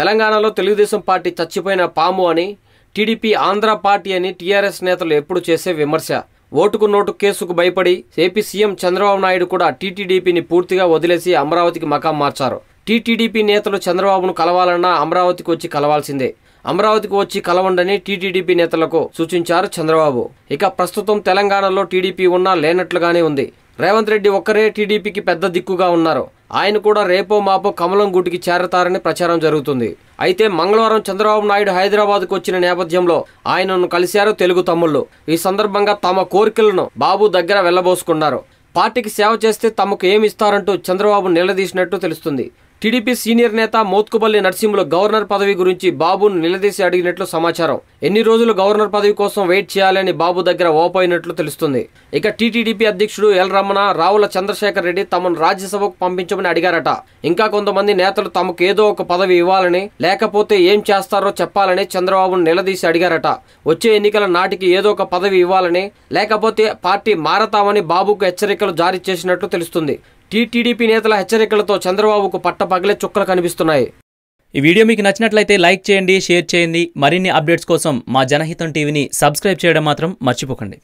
తెలంగాణలో తెలుగుదేశం పార్టీ చచ్చిపోయిన పాము అని టీడీపీ ఆంధ్ర పార్టీ అని టీఆర్ఎస్ నేతలు ఎప్పుడు చేసే విమర్శ. ఓటుకు నోటు కేసుకు భయపడి ఏపీ సీఎం చంద్రబాబు నాయుడు కూడా టీటీడీపీని పూర్తిగా వదిలేసి అమరావతికి మకాం మార్చారు. టీటీడీపీ నేతలు చంద్రబాబును కలవాలన్నా అమరావతికి వచ్చి కలవాల్సిందే. అమరావతికి వచ్చి కలవండని టీటీడీపీ నేతలకు సూచించారు చంద్రబాబు. ఇక ప్రస్తుతం తెలంగాణలో టీడీపీ ఉన్నా లేనట్లుగానే ఉంది. రేవంత్ రెడ్డి ఒక్కరే టీడీపీకి పెద్ద దిక్కుగా ఉన్నారు. ఆయన కూడా రేపో మాపో కమలం గూటికి చేరతారని ప్రచారం జరుగుతుంది. అయితే మంగళవారం చంద్రబాబు నాయుడు హైదరాబాద్కు వచ్చిన నేపథ్యంలో ఆయనను కలిశారు తెలుగు తమ్ముళ్ళు. ఈ సందర్భంగా తమ కోరికలను బాబు దగ్గర వెళ్ళబోసుకున్నారు. పార్టీకి సేవ చేస్తే తమకు ఏమి ఇస్తారంటూ చంద్రబాబు నిలదీసినట్టు తెలుస్తుంది. టీడీపీ సీనియర్ నేత మోత్కుపల్లి నర్సింహులు గవర్నర్ పదవి గురించి బాబును నిలదీసి అడిగినట్లు సమాచారం. ఎన్ని రోజులు గవర్నర్ పదవి కోసం వెయిట్ చేయాలని బాబు దగ్గర ఓపోయినట్లు తెలుస్తుంది. ఇక టీటీడీపీ అధ్యక్షుడు ఎల్ రమణ రావుల చంద్రశేఖర్ రెడ్డి తమను రాజ్యసభకు పంపించమని అడిగారట. ఇంకా కొంతమంది నేతలు తమకు ఏదో ఒక పదవి ఇవ్వాలని లేకపోతే ఏం చేస్తారో చెప్పాలని చంద్రబాబును నిలదీసి అడిగారట. వచ్చే ఎన్నికల నాటికి ఏదో ఒక పదవి ఇవ్వాలని లేకపోతే పార్టీ మారతామని బాబుకు హెచ్చరికలు జారీ చేసినట్లు తెలుస్తుంది. టీటీడీపీ నేతల హెచ్చరికలతో చంద్రబాబుకు పట్టపగలే చుక్కలు కనిపిస్తున్నాయి. ఈ వీడియో మీకు నచ్చినట్లయితే లైక్ చేయండి షేర్ చేయండి. మరిన్ని అప్డేట్స్ కోసం మా జనహితం టీవీని సబ్స్క్రైబ్ చేయడం మాత్రం మర్చిపోకండి.